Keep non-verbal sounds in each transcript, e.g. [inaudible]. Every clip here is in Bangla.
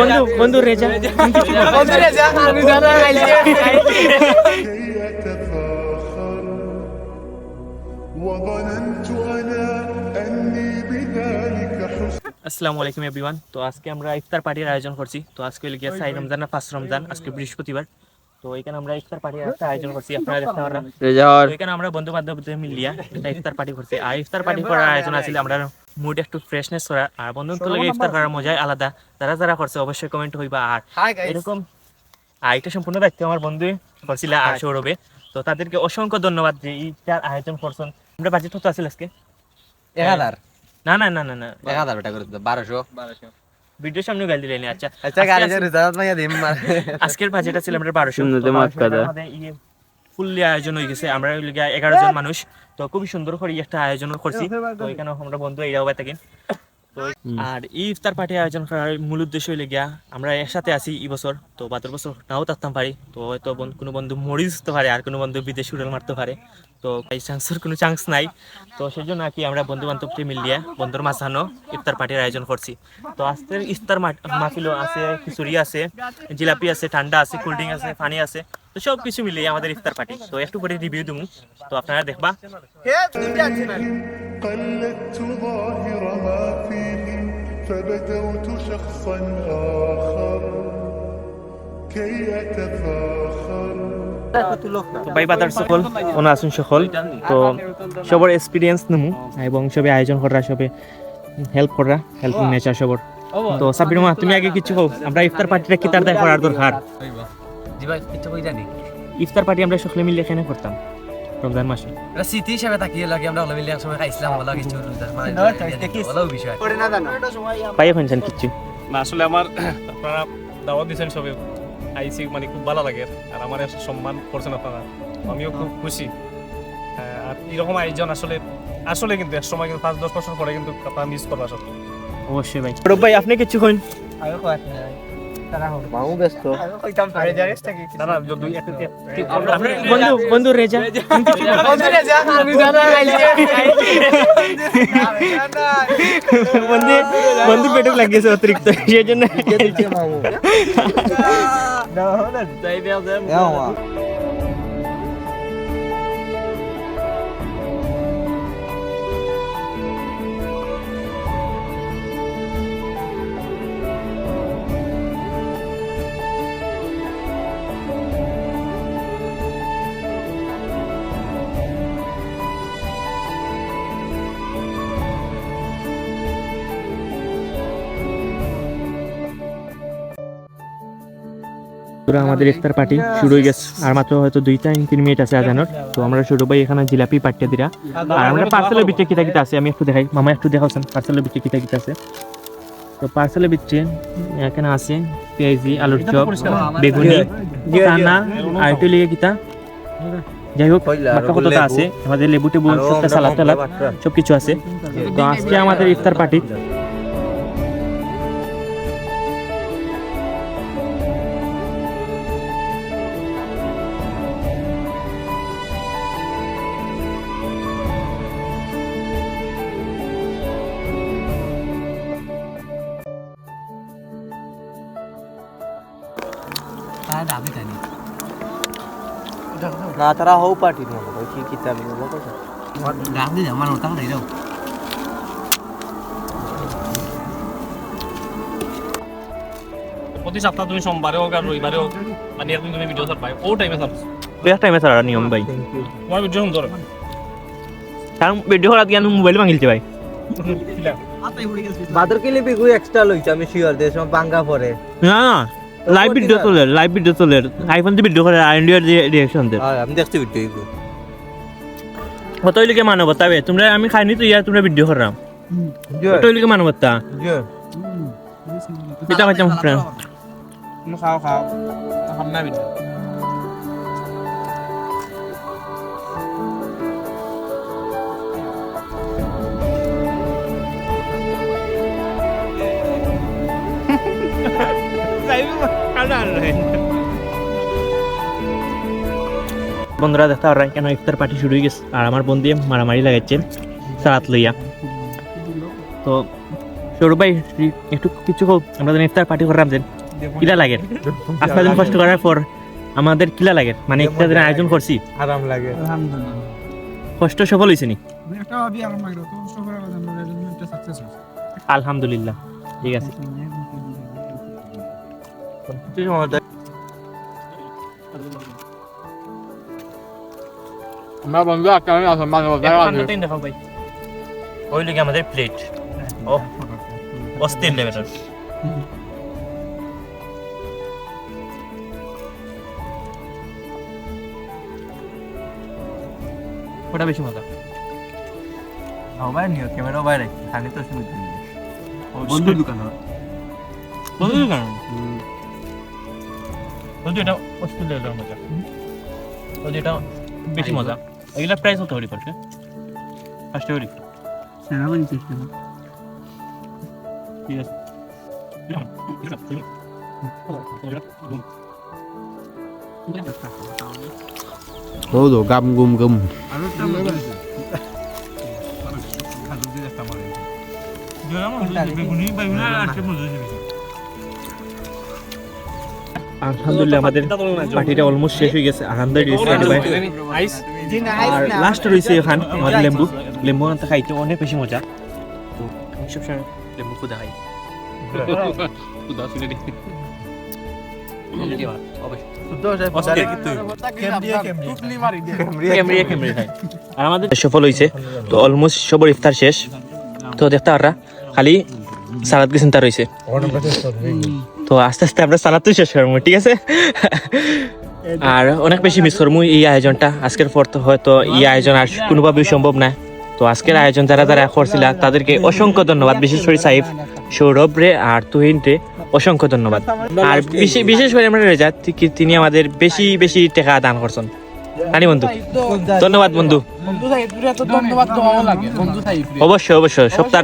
বন্ধু বন্ধু রেজা। বন্ধু রেজা আসসালামু আলাইকুম এভরিওয়ান তো আজকে আমরা ইফতার পার্টির আয়োজন করছি। তো আজকে হলো গিয়া সাই রমজান না ফার্স্ট রমজান আজকে বৃহস্পতিবার। তো এখানে আমরা ইফতার পার্টির একটা আয়োজন করছি আপনারা দেখতে এখানে আমরা বন্ধু বান্ধবদের মিলিয়া একটা ইফতার পার্টি করছি। আর ইফতার পার্টি করার আয়োজন আছিল আমরা মুড একটু ফ্রেশনেস করা। আর বন্ধুত্ব লাগে ইফতার করার মজাই আলাদা। যারা যারা করছে অবশ্যই কমেন্ট হইবা। আর এরকম আর এটা সম্পূর্ণ দায়িত্ব আমার বন্ধু করছিল আর সৌরভে। তো তাদেরকে অসংখ্য ধন্যবাদ যে এইটার আয়োজন করছেন। আমরা বাজেট কত আছিল আজকে? এক হাজার। না না না না না। এক হাজার করে দিতে বারোশো। ভিডিওর সামনে গাল দিলেন আচ্ছা। আচ্ছা গালি যে রেজাল্ট মাইয়া দিম আজকের বাজেট ছিল আমরা বারোশো। সুন্দর মাত ফুললি আয়োজন হয়ে গেছে। আমরা এগারো জন মানুষ তো খুবই সুন্দর করে একটা আয়োজন করছি। তো এখানে আমরা বন্ধু এরাও বাই থাকেন। আর এই ইফতার পার্টি আয়োজন করার মূল উদ্দেশ্য হইলে গিয়া আমরা একসাথে আছি এই বছর তো বাতের বছর নাও থাকতাম পারি তো হয়তো কোনো বন্ধু মরি যেতে পারে আর কোনো বন্ধু বিদেশ উড়াল মারতে পারে তো এই চান্সের কোনো চান্স নাই। তো সেই জন্য আর কি আমরা বন্ধু বান্ধবকে মিলিয়ে বন্ধুর মাঝানো ইফতার পার্টির আয়োজন করছি। তো আজকের ইফতার মাহফিলও আছে খিচুড়ি আছে জিলাপি আছে ঠান্ডা আছে কোল্ড ড্রিঙ্ক আছে পানি আছে তো সব কিছু মিলিয়ে আমাদের ইফতার পার্টি। তো একটু করে রিভিউ দেবো তো আপনারা দেখবা। فبدوت شخصا آخر كي أتفاخر তো ভাই বাদার সকল ওনা আসুন সকল তো সবার এক্সপিরিয়েন্স নেমু এবং সবে আয়োজন করা সবে হেল্প করা হেল্পিং নেচার সবর তো সাবির মা তুমি আগে কিছু হোক আমরা ইফতার পার্টিটা কি তার দেখ করার দরকার জি ভাই কিছু কই জানি ইফতার পার্টি আমরা সকলে মিলে এখানে করতাম রমজান মাসে এটা স্মৃতি হিসাবে তাকিয়ে লাগে আমরা হলে মিলে একসময় খাইছিলাম ভালো কিছু মানে ভালো বিষয়। পাইয়ে ফেনছেন কিচ্ছু? না আসলে আমার [coughs] আপনারা দাওয়াত দিয়েছেন সবে আইসি মানে খুব ভালো লাগে আর আমার সম্মান করছেন আপনারা আমিও খুব খুশি। হ্যাঁ, আর এরকম আয়োজন আসলে আসলে কিন্তু এক সময় কিন্তু পাঁচ দশ বছর পরে কিন্তু আপনারা মিস করবা সত্যি। অবশ্যই ভাই। ভাই আপনি কিছু কইন মামু বন্ধু বন্ধু রেজা বন্ধু বন্ধু পেটে লাগিয়েছে অতিরিক্ত সেই জন্য পুরো আমাদের ইফতার পার্টি শুরু হয়ে গেছে। আর মাত্র হয়তো দুইটা তিন মিনিট আছে আজানোর। তো আমরা শুরু ভাই এখানে জিলাপি পাঠিয়ে দিরা। আর আমরা পার্সেলের ভিতরে কিতা কিতা আছে আমি একটু দেখাই। মামা একটু দেখাচ্ছেন পার্সেলের ভিতরে কিতা কিতা আছে। তো পার্সেলের ভিতরে এখানে আছে পেঁয়াজি আলুর চপ বেগুনি চানা আর একটু লিগে কিতা। যাই হোক বাকি কতটা আছে? আমাদের লেবু টেবু সালাদ টালাদ সব কিছু আছে। তো আজকে আমাদের ইফতার পার্টি। প্রতি সপ্তাহ তুমি সোমবারে হোক আর রবিবারে হোক মানে এরকম তুমি ভিডিও সার পাই ও টাইমে সার বেশ টাইমে সারা নিয়ম ভাই তোমার ভিডিও সুন্দর কারণ ভিডিও করার জ্ঞান মোবাইল ভাঙিলছে ভাই বাদর কে লিপি গুই এক্সট্রা লইছে আমি শিওর দেশ বাঙ্গা পরে না লাইভ ভিডিও চলে লাইভ ভিডিও চলে। আইফোন দিয়ে ভিডিও করে আর ইন্ডিয়ার রিয়াকশন দেয়। আমি দেখছি ভিডিও এগু কতই লিখে মানবতা বে তোমরা আমি খাইনি তো ইয়া তোমরা ভিডিও করাম। কতই লিখে মানবতা। এটা খাইতাম ফ্রেন্ড খাও খাও। খাম না ভিডিও বন্ধুরা দেখতে পারা কেন ইফতার পার্টি শুরু হয়ে গেছে। আর আমার বন্ধু মারামারি লাগাচ্ছে সারাত লইয়া। তো সৌরভ ভাই একটু কিছু হোক আমরা যেন ইফতার পার্টি করলাম যে কিলা লাগে? আজকে দিন কষ্ট করার পর আমাদের কিলা লাগে? মানে ইফতার দিন আয়োজন করছি। আরাম লাগে। কষ্ট সফল হয়েছে নি? আমি একটা ভাবি তো সবার আগে আমরা আছে বন্ধু একটা আমি অসম্মান দেখাও ভাই ওই লিগে আমাদের প্লেট ও অস্থির লেভেলের ওটা বেশি মজা মোবাইল নিও ক্যামেরা বাইরে খালি তো শুনতে বন্ধুর দোকান বন্ধু কেন বন্ধু এটা অস্থির লেভেলের মজা বন্ধু এটা বেশি মজা এগুলা প্রাইস কত হরি পড়ছে ফার্স্ট হরি সেনাবাহিনী সিস্টেম ঠিক আছে হৌদো গাম গুম গুম আরও একটা মজা আছে আলহামদুলিল্লাহ আমাদের পার্টিটা অলমোস্ট শেষ হয়ে গেছে। আলহামদুলিল্লাহ আর লাস্ট রয়েছে এখান আমাদের লেম্বু। লেম্বু আনতে খাইতে অনেক বেশি মজা। তো সবসময় লেম্বু খুদা খাই। কেমরিয়া কেমরিয়া। আমাদের সফল হয়েছে তো অলমোস্ট সবার ইফতার শেষ। তো দেখতে পারা খালি সালাদ কি চিন্তা রয়েছে তো আস্তে আস্তে আমরা সালাদ শেষ করব ঠিক আছে? আর অনেক বেশি মিস করব এই আয়োজনটা। আজকের পর তো হয়তো এই আয়োজন আর কোনোভাবেই সম্ভব না। তো আজকের আয়োজন যারা যারা করছিল তাদেরকে অসংখ্য ধন্যবাদ বিশেষ করে সাইফ সৌরভ রে আর তুহিন রে অসংখ্য ধন্যবাদ। আর বিশেষ করে আমরা রেজাত কি তিনি আমাদের বেশি বেশি টাকা দান করছেন। জানি বন্ধু? ধন্যবাদ বন্ধু। ধন্যবাদ তো লাগে বন্ধু সাইফ অবশ্যই অবশ্যই সপ্তাহ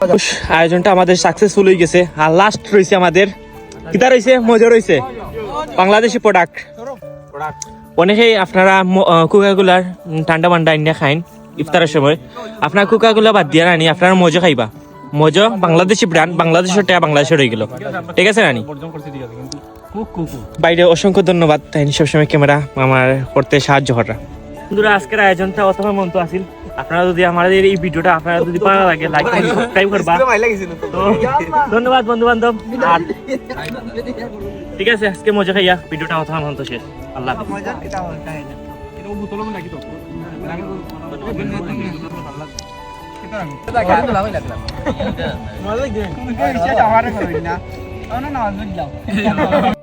আয়োজনটা আমাদের সাকসেসফুল হয়ে গেছে। আর লাস্ট রয়েছে আমাদের কিতা রয়েছে মজা রয়েছে বাংলাদেশি প্রোডাক্ট অনেকেই আপনারা কোকাগুলার ঠান্ডা মান্ডা ইন্ডিয়া খাইন ইফতারের সময়। আপনার কোকাগুলা বাদ দিয়ে রানি আপনারা মজা খাইবা। মজা বাংলাদেশি ব্র্যান্ড বাংলাদেশের টাকা বাংলাদেশে রয়ে গেল। ঠিক আছে রানি বাইরে অসংখ্য ধন্যবাদ। তাই সবসময় ক্যামেরা আমার করতে সাহায্য করা বন্ধুরা, আজকের আয়োজনটা অথবা মন্ত আসিল আপনারা যদি আমাদের এই ভিডিওটা আপনারা যদি ভালো লাগে লাইক সাবস্ক্রাইব করবা। তো। ধন্যবাদ বন্ধু বান্ধব। আর ঠিক আছে আজকে মজা খাইয়া ভিডিওটা অথবা মন্ত শেষ। আল্লাহ মজা [laughs]